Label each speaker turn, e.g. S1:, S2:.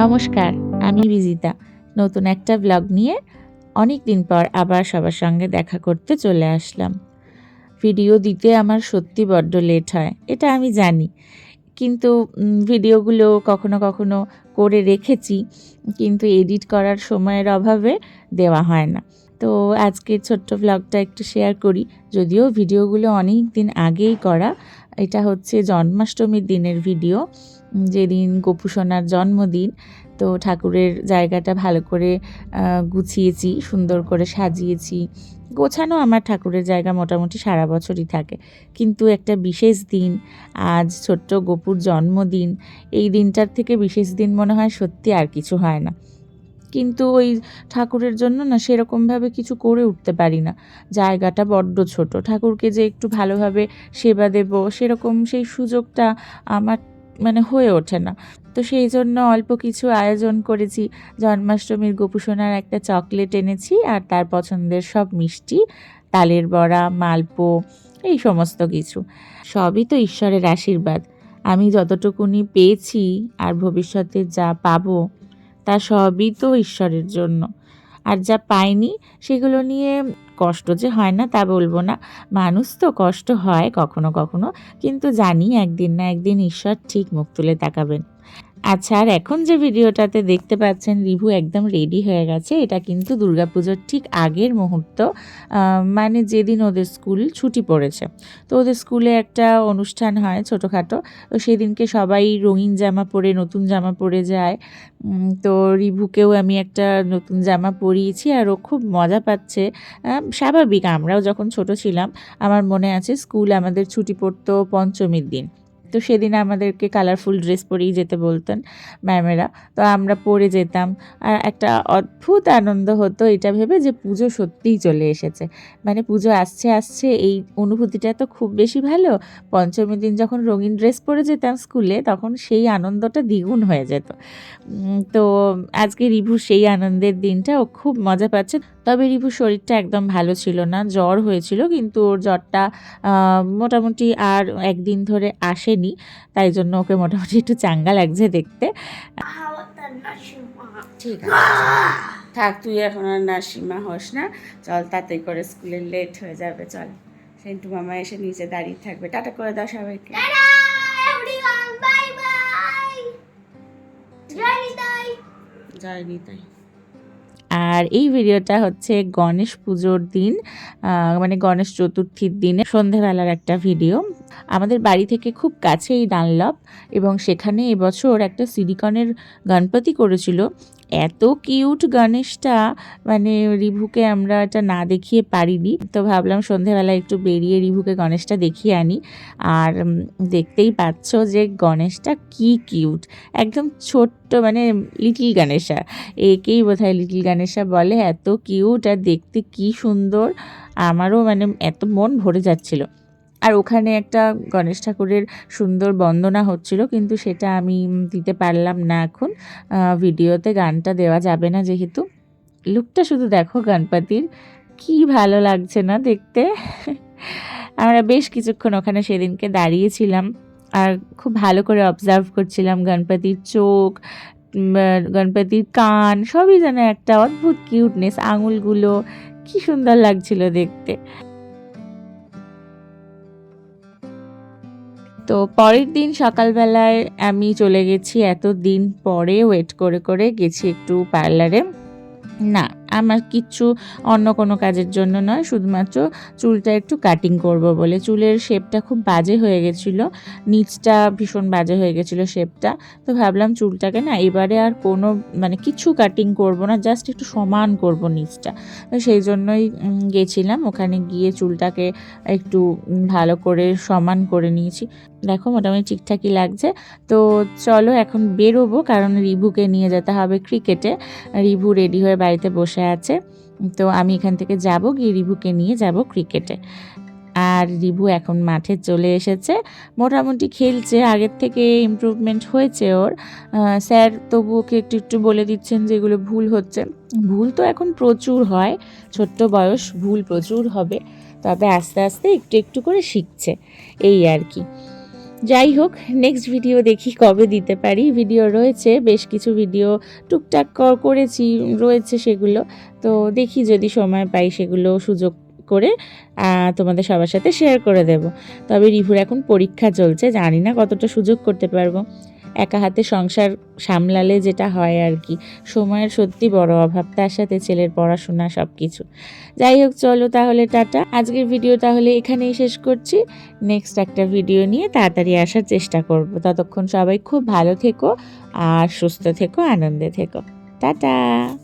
S1: নমস্কার, আমি বিজিতা। নতুন একটা ব্লগ নিয়ে অনেক দিন পর আবার সবার সঙ্গে দেখা করতে চলে আসলাম। ভিডিও দিতে আমার সত্যি বড্ড লেট হয়, এটা আমি জানি। কিন্তু ভিডিওগুলো কখনো কখনো করে রেখেছি, কিন্তু এডিট করার সময়ের অভাবে দেওয়া হয় না। তো আজকে ছোট্ট ব্লগটা একটু শেয়ার করি, যদিও ভিডিওগুলো অনেক দিন আগেই করা, এটা হচ্ছে জন্মাষ্টমীর দিনের ভিডিও যেদিন গোপুসোনার জন্মদিন, তো ঠাকুরের জায়গাটা ভালো করে গুছিয়েছি, সুন্দর করে সাজিয়েছি। গোছানো আমার ঠাকুরের জায়গা মোটামুটি সারা বছরই থাকে। কিন্তু একটা বিশেষ দিন, আজ ছোট্ট গোপুর জন্মদিন, এই দিনটার থেকে বিশেষ দিন মনে হয় সত্যি আর কিছু হয় না। কিন্তু ওই ঠাকুরের জন্য না সেরকমভাবে কিছু করে উঠতে পারি না। জায়গাটা বড্ড ছোট, ঠাকুরকে যে একটু ভালোভাবে সেবা দেব, সেরকম সেই সুযোগটা আমার মানে হয়ে ওঠে না। তো সেই জন্য অল্প কিছু আয়োজন করেছি। জন্মাষ্টমীর গোপুসোনার একটা চকলেট এনেছি আর তার পছন্দের সব মিষ্টি, তালের বড়া, মালপো, এই সমস্ত কিছু। সবই তো ঈশ্বরের আশীর্বাদ। আমি যতটুকুনি পেয়েছি আর ভবিষ্যতে যা পাবো, তা সবই তো ঈশ্বরের জন্য। আর যা পাইনি, সেগুলো নিয়ে কষ্ট যে হয় না তা বলব না। মানুষ তো কষ্ট হয় কখনো কখনো, কিন্তু জানি একদিন না একদিন ঈশ্বর ঠিক মুখ তুলে তাকাবেন। আচ্ছা আর এখন যে ভিডিওটাতে দেখতে পাচ্ছেন, রিভু একদম রেডি হয়ে গেছে। এটা কিন্তু দুর্গাপুজোর ঠিক আগের মুহূর্ত। মানে যেদিন ওদের স্কুল ছুটি পড়েছে। তো ওদের স্কুলে একটা অনুষ্ঠান হয় ছোটোখাটো। তো সেদিনকে সবাই রঙিন জামা পরে নতুন জামা পরে যায়। তো রিভুকেও আমি একটা নতুন জামা পরিয়েছি আর ও খুব মজা পাচ্ছে। স্বাভাবিক, আমরাও যখন ছোট ছিলাম, আমার মনে আছে স্কুল আমাদের ছুটি পড়তো পঞ্চমীর দিন। তো সেদিন আমাদেরকে কালারফুল ড্রেস পরেই যেতে বলতেন ম্যামেরা তো আমরা পরে যেতাম আর একটা অদ্ভুত আনন্দ হতো এটা ভেবে যে পুজো সত্যিই চলে এসেছে। মানে পুজো আসছে আসছে, এই অনুভূতিটা তো খুব বেশি ভালো। পঞ্চমীর দিন যখন রঙিন ড্রেস পরে যেতাম স্কুলে তখন সেই আনন্দটা দ্বিগুণ হয়ে যেত। তো আজকে রিভু সেই আনন্দের দিনটা ও খুব মজা পাচ্ছে। তবে রিভুর শরীরটা একদম ভালো ছিল না জ্বর হয়েছিল কিন্তু ওর জ্বরটা মোটামুটি আর একদিন ধরে আসেনি তাই জন্য ওকে মোটামুটি একটু চাঙ্গা লাগছে দেখতে। ঠিক আছে।
S2: থাক তুই এখন আর নাসিমা হস না চল তাড়াতাড়ি করে স্কুলে লেট হয়ে যাবে চল। সেন্টু মামা এসে নিচে দাঁড়িয়ে থাকবে। টাটা করে দাও সবাইকে। জয়নি তাই
S1: আর এই ভিডিওটা হচ্ছে গণেশ পুজোর দিন মানে গণেশ চতুর্থীর দিনে সন্ধেবেলার একটা ভিডিও। আমাদের বাড়ি থেকে খুব কাছেই ডানলপ এবং সেখানে এবছর একটা সিলিকনের গণপতি করেছিল। এত কিউট গণেশটা মানে রিভুকে আমরা এটা না দেখিয়ে পারিনি। তো ভাবলাম সন্ধেবেলা একটু বেরিয়ে রিভুকে গণেশটা দেখিয়ে আনি। আর দেখতেই পাচ্ছ যে গণেশটা কি কিউট একদম ছোট্ট মানে লিটিল গণেশা। একেই বোধহয় লিটিল গণেশা বলে। এত কিউট আর দেখতে কি সুন্দর। আমারও মানে এত মন ভরে যাচ্ছিল। আর ওখানে একটা গণেশ ঠাকুরের সুন্দর বন্দনা হচ্ছিল, কিন্তু সেটা আমি দিতে পারলাম না এখন। ভিডিওতে গানটা দেওয়া যাবে না যেহেতু। লুকটা শুধু দেখো গণপতির, কি ভালো লাগছে না দেখতে। আমরা বেশ কিছুক্ষণ ওখানে সেদিনকে দাঁড়িয়েছিলাম আর খুব ভালো করে অবজার্ভ করছিলাম গণপতির চোখ গণপতির কান, সবই যেন একটা অদ্ভুত কিউটনেস আঙুলগুলো, কি সুন্দর লাগছিল দেখতে। তো পরের দিন সকালবেলায় আমি চলে গেছি এত দিন পরে ওয়েট করে করে গেছি একটু পার্লারে না আমার কিচ্ছু অন্য কোনো কাজের জন্য নয়, শুধুমাত্র চুলটা একটু কাটিং করব বলে। চুলের শেপটা খুব বাজে হয়ে গেছিল, নিচটা ভীষণ বাজে হয়ে গেছিল শেপটা তো ভাবলাম চুলটাকে না এবারে আর কোনো মানে কিছু কাটিং করব না জাস্ট একটু সমান করব নিচটা। তো সেই জন্যই গেছিলাম। ওখানে গিয়ে চুলটাকে একটু ভালো করে সমান করে নিয়েছি। দেখো মোটামুটি ঠিকঠাকই লাগছে। তো চলো এখন বেরোবো, কারণ রিভুকে নিয়ে যেতে হবে ক্রিকেটে রিভু রেডি হয়ে বাড়িতে বসে আছে। তো আমি এখান থেকে যাব, গিয়ে রিভুকে নিয়ে যাব ক্রিকেটে আর রিভু এখন মাঠে চলে এসেছে। মোটামুটি খেলছে, আগের থেকে ইমপ্রুভমেন্ট হয়েছে ওর। স্যার তবু ওকে একটু একটু বলে দিচ্ছেন যে এগুলো ভুল হচ্ছে। ভুল তো এখন প্রচুর হয়, ছোট্ট বয়স, ভুল প্রচুর হবে। তবে আস্তে আস্তে একটু একটু করে শিখছে, এই আর কি। যাই হোক নেক্সট ভিডিও দেখি কবে দিতে পারি। ভিডিও রয়েছে, বেশ কিছু ভিডিও টুকটাক করেছি, রয়েছে সেগুলো। তো দেখি যদি সময় পাই সেগুলো সুযোগ করে তোমাদের সবার সাথে শেয়ার করে দেব। তবে রিভুর এখন পরীক্ষা চলছে, জানি না কতটা সুযোগ করতে পারব। একা হাতে সংসার সামলালে যেটা হয় আর কি। সময়ের সত্যি বড় অভাব, তার সাথে ছেলের পড়াশোনা সব কিছু যাই হোক, চলো তাহলে, টাটা। আজকের ভিডিও তাহলে এখানেই শেষ করছি। নেক্সট একটা ভিডিও নিয়ে তাড়াতাড়ি আসার চেষ্টা করব। ততক্ষণ সবাই খুব ভালো থেকো আর সুস্থ থেকো, আনন্দে থেকো। টাটা!